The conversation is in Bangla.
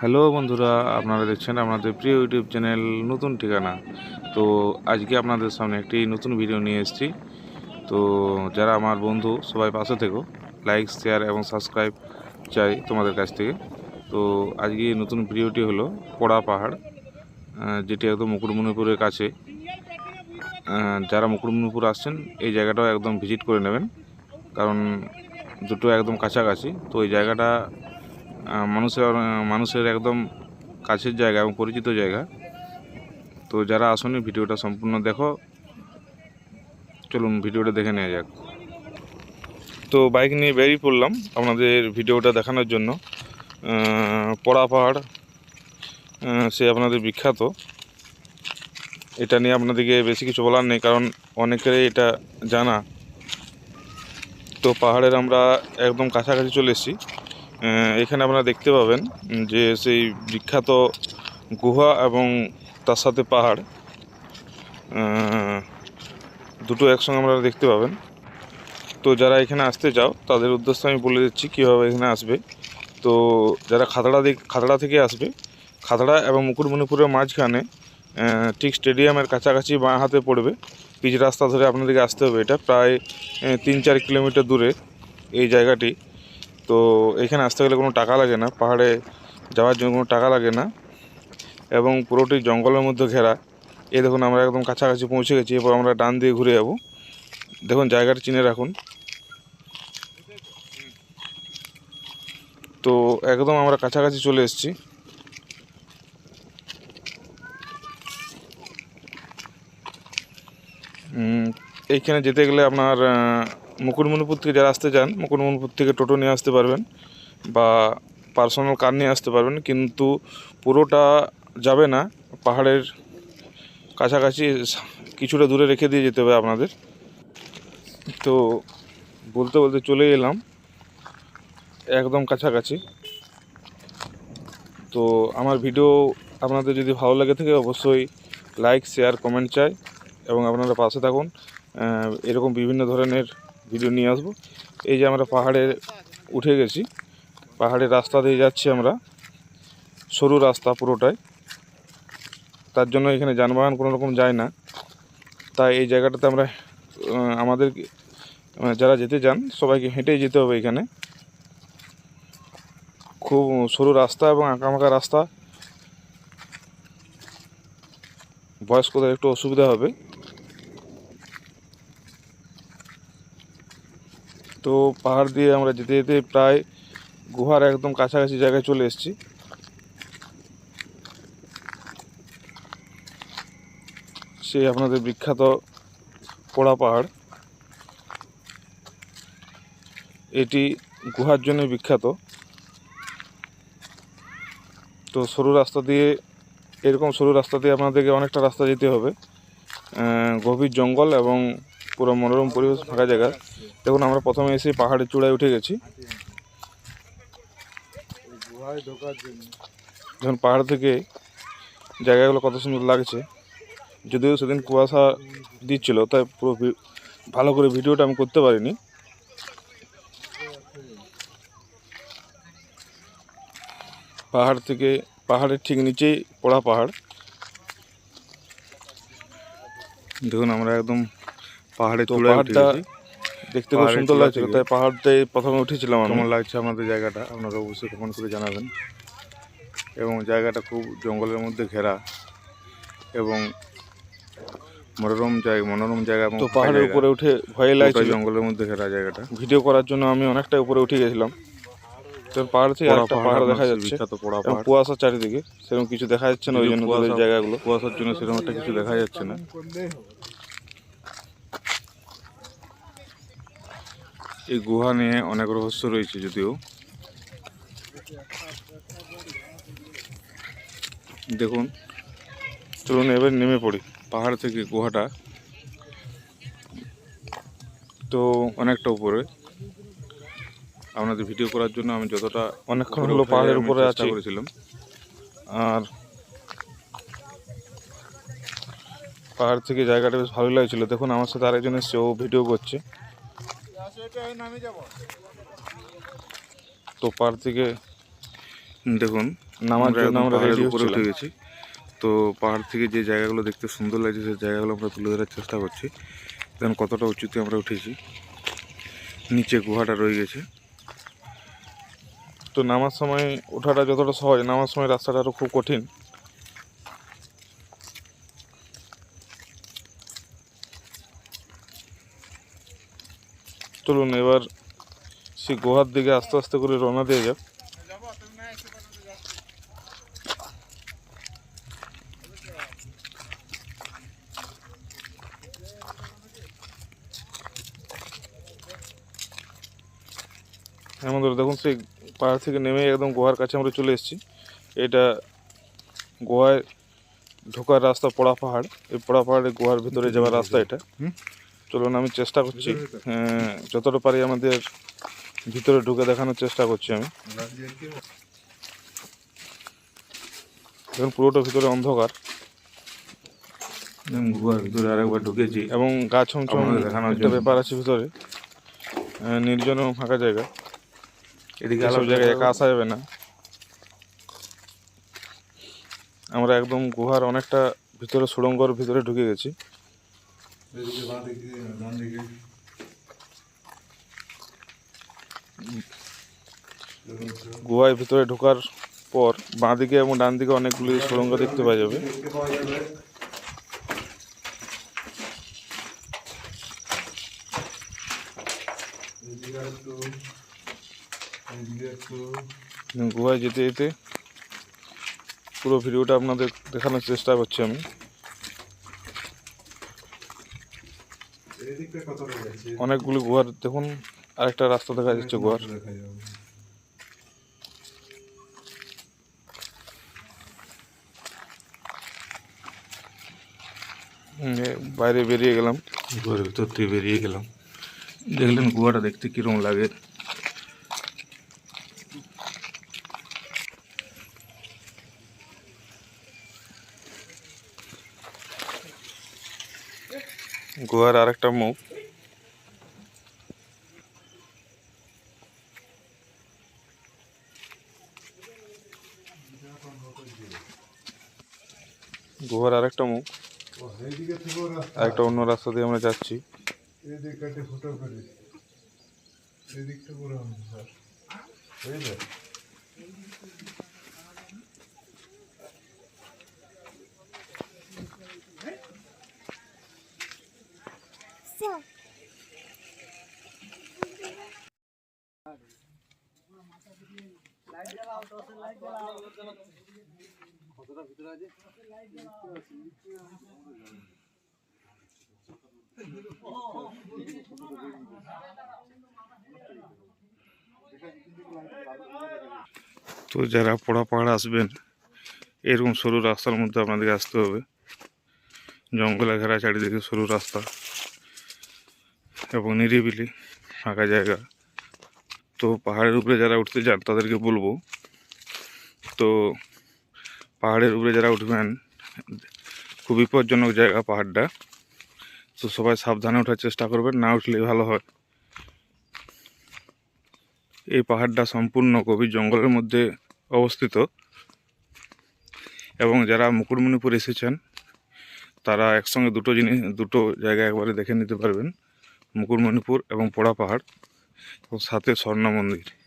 হ্যালো বন্ধুরা, আপনারা দেখছেন আপনাদের প্রিয় ইউটিউব চ্যানেল নতুন ঠিকানা। তো আজকে আপনাদের সামনে একটি নতুন ভিডিও নিয়ে এসেছি। তো যারা আমার বন্ধু, সবাই পাশে থেকো। লাইক শেয়ার এবং সাবস্ক্রাইব চাই তোমাদের কাছ থেকে। তো আজকে নতুন ভিডিওটি হলো পোড়া পাহাড় যেটি একদম মুকুটমণিপুরের কাছে। যারা মুকুটমণিপুর আসছেন, এই জায়গাটাও একদম ভিজিট করে নেবেন। কারণ দুটো একদম কাছাকাছি। তো এই জায়গাটা মানুষের মানুষের একদম কাছের জায়গা এবং পরিচিত জায়গা। তো যারা আসনি, ভিডিওটা সম্পূর্ণ দেখো। চলুন, ভিডিওটা দেখে নেওয়া যাক। তো বাইক নিয়ে বেরিয়ে পড়লাম আপনাদের ভিডিওটা দেখানোর জন্য। পড়া পাহাড় সে আপনাদের বিখ্যাত। এটা নিয়ে আপনাদেরকে বেশি কিছু বলার নেই, কারণ অনেকেরই এটা জানা। তো পাহাড়ের আমরা একদম কাছাকাছি চলে এসেছি। এখানে আপনারা দেখতে পাবেন যে সেই বিখ্যাত গুহা এবং তার সাথে পাহাড়। দুটো একসঙ্গে আপনারা দেখতে পাবেন। তো যারা এখানে আসতে চাও, তাদের উদ্দেশ্যে আমি বলে দিচ্ছি কীভাবে এখানে আসবে। তো যারা খাতড়া দিক খাতড়া থেকে আসবে, খাতড়া এবং মুকুটমণিপুরের মাঝখানে ঠিক স্টেডিয়ামের কাছাকাছি বাঁ হাতে পড়বে। পিচ রাস্তা ধরে আপনাদেরকে আসতে হবে। এটা প্রায় তিন চার কিলোমিটার দূরে এই জায়গাটি। তো এখানে আসতে গেলে কোনো টাকা লাগে না, পাহাড়ে যাওয়ার জন্য কোনো টাকা লাগে না এবং পুরোটি জঙ্গলের মধ্যে ঘেরা। এই দেখুন, আমরা একদম কাছাকাছি পৌঁছে গেছি, এরপর আমরা ডান দিয়ে ঘুরে যাব। দেখুন, জায়গাটা চিনে রাখুন। তো একদম আমরা কাছাকাছি চলে এসেছি। এইখানে যেতে গেলে আপনার মুকুটমণিপুর থেকে যারা আসতে চান, মুকুটমণিপুর থেকে টোটো নিয়ে আসতে পারবেন বা পার্সোনাল কার নিয়ে আসতে পারবেন, কিন্তু পুরোটা যাবে না। পাহাড়ের কাছাকাছি কিছুটা দূরে রেখে দিয়ে যেতে হবে আপনাদের। তো বলতে বলতে চলে এলাম, একদম কাছাকাছি। তো আমার ভিডিও আপনাদের যদি ভালো লাগে থাকে, অবশ্যই লাইক, শেয়ার, কমেন্ট চাই এবং আপনারা পাশে থাকুন। এরকম বিভিন্ন ধরনের ভিডিও নিয়ে আসব। এই যে আমরা পাহাড়ে উঠে গেছি। পাহাড়ের রাস্তা দিয়ে যাচ্ছি আমরা। সরু রাস্তা পুরোটাই। তার জন্য এখানে যানবাহন কোনো রকম যায় না। তাই এই জায়গাটাতে আমরা আমাদের যারা যেতে চান, সবাইকে হেঁটেই যেতে হবে এখানে। খুব সরু রাস্তা এবং আঁকামাকা রাস্তা। বয়স্কদের একটু অসুবিধা হবে। তো পাহাড় দিয়ে আমরা যেতে যেতে প্রায় গুহার একদম কাছাকাছি জায়গায় চলে এসেছি। সেই আপনাদের বিখ্যাত পোড়া পাহাড়। এটি গুহার জন্য বিখ্যাত। তো সরু রাস্তা দিয়ে, এরকম সরু রাস্তা দিয়ে আপনাদেরকে অনেকটা রাস্তা যেতে হবে। গভীর জঙ্গল এবং পুরো মনোরম পরিবেশ ফাঁকা জায়গা। দেখুন, আমরা প্রথমে এসে পাহাড়ের চূড়ায় উঠে গেছি। যখন পাহাড় থেকে জায়গাগুলো কত সুন্দর লাগছে। যদিও সেদিন কুয়াশা দিচ্ছিল, তাই পুরো ভালো করে ভিডিওটা আমি করতে পারিনি। পাহাড় থেকে, পাহাড়ের ঠিক নিচেই পড়া পাহাড়। দেখুন, আমরা একদম পাহাড়ে তো চূড়ায় উঠে গেছি। দেখতে খুব সুন্দর লাগছিল তাই পাহাড়টাই প্রথমে উঠেছিলাম কেমন লাগছে আমাদের জায়গাটা? আপনারা অবশ্যই কমেন্ট করে জানাবেন। এবং জায়গাটা খুব জঙ্গলের মধ্যে ঘেরা এবং মনোরম জায়গা মনোরম জায়গা তো পাহাড়ের উপরে উঠে ভয় লাগছিল। জঙ্গলের মধ্যে ঘেরা জায়গাটা। ভিডিও করার জন্য আমি অনেকটা উপরে উঠে গেছিলাম। তো পাহাড় থেকে একটা পাহাড় দেখা যাচ্ছে। কুয়াশা চারিদিকে। সেরকম কিছু দেখা যাচ্ছে না ওই জন্য জায়গাগুলো। কুয়াশার জন্য সেরকম একটা কিছু দেখা যাচ্ছে না। এই গুহা নিয়ে অনেক রহস্য রয়েছে যদিও। দেখুন চলুন এবার নেমে পড়ি পাহাড় থেকে গুহাটা। তো অনেকটা উপরে। আপনাদের ভিডিও করার জন্য আমি যতটা অনেকক্ষণ হলো পাহাড়ের উপরে আছি। করেছিলাম। আর পাহাড় থেকে জায়গাটা বেশ ভালো লাগছিল। দেখুন আমার সাথে আরেকজন এসছে ও ভিডিও করছে। তো পাহাড় থেকে দেখুন নামার আমরা জন্য আমরা রেডি উপরে উঠে গেছি। তো পাহাড় থেকে যে জায়গাগুলো দেখতে সুন্দর লাগছে সেই জায়গাগুলো আমরা তুলে ধরার চেষ্টা করছি। দেখুন কতটা উঁচুতে আমরা উঠেছি। নিচে গুহাটা রয়ে গেছে। তো নামার সময় ওঠাটা যতটা সহজ নামার সময় রাস্তাটা আরও খুব কঠিন। চলুন এবার সেই গুহার দিকে আস্তে আস্তে করে রওনা দিয়ে যাক। আমাদের দেখুন, সেই পাহাড় থেকে নেমে একদম গুহার কাছে আমরা চলে এসেছি। এটা গোয়ায় ঢোকার রাস্তা পোড়া পাহাড়। এই পোড়া পাহাড়ের গুহার ভিতরে যাওয়ার রাস্তা এটা। চলুন আমি চেষ্টা করছি। যতটা পারি আমাদের ভিতরে ঢুকে দেখানোর চেষ্টা করছি আমি। দেখুন পুরোটা ভিতরে অন্ধকার। গুহার ভিতরে আরেকবার ঢুকেছি। এবং গাছ ছমছম একটা। ব্যাপার আছে ভিতরে। নির্জন এবং ফাঁকা জায়গা। এদিকে আলাদা জায়গায় একা আসা যাবে না। আমরা একদম গুহার অনেকটা ভিতরে সুড়ঙ্গর ভিতরে ঢুকে গেছি। গুহায় ভিতরে ঢোকার পর বাঁ দিকে এবং ডান দিকে অনেকগুলি সুড়ঙ্গ দেখতে পাওয়া যাবে। গুহায় যেতে যেতে পুরো ভিডিওটা আপনাদের দেখানোর চেষ্টা করছি আমি। অনেকগুলি গুহার দেখুন আরেকটা রাস্তা দেখা যাচ্ছে গুহার। বাইরে বেরিয়ে গেলাম। গুহার ভিতর থেকে বেরিয়ে গেলাম। দেখলেন গুহাটা দেখতে কীরকম লাগে। গুহার আরেকটা মুখ। গুহার আরেকটা মুখ। আরেকটা অন্য রাস্তা দিয়ে আমরা যাচ্ছি। এদিকটা পুরো অন্ধকার বুঝলে তো যারা পোড়া পাহাড় আসবেন এরকম সরু রাস্তার মধ্যে আপনাদেরকে আসতে হবে জঙ্গলে ঘেরা চারিদিকে সরু রাস্তা এবং নিরিবিলি ফাঁকা জায়গা তো পাহাড়ের উপরে যারা উঠতে যান তাদেরকে বলব তো পাহাড়ের উপরে যারা উঠবেন, খুব বিপজ্জনক জায়গা পাহাড়টা। তো সবাই সাবধানে ওঠার চেষ্টা করবেন, না উঠলেই ভালো হয়। এই পাহাড়টা সম্পূর্ণ গভীর জঙ্গলের মধ্যে অবস্থিত। এবং যারা মুকুটমণিপুর এসেছেন, তারা একসঙ্গে দুটো জিনিস, দুটো জায়গা একবারে দেখে নিতে পারবেন। মুকুটমণিপুর এবং পোড়া পাহাড় এবং সাথে স্বর্ণ মন্দির।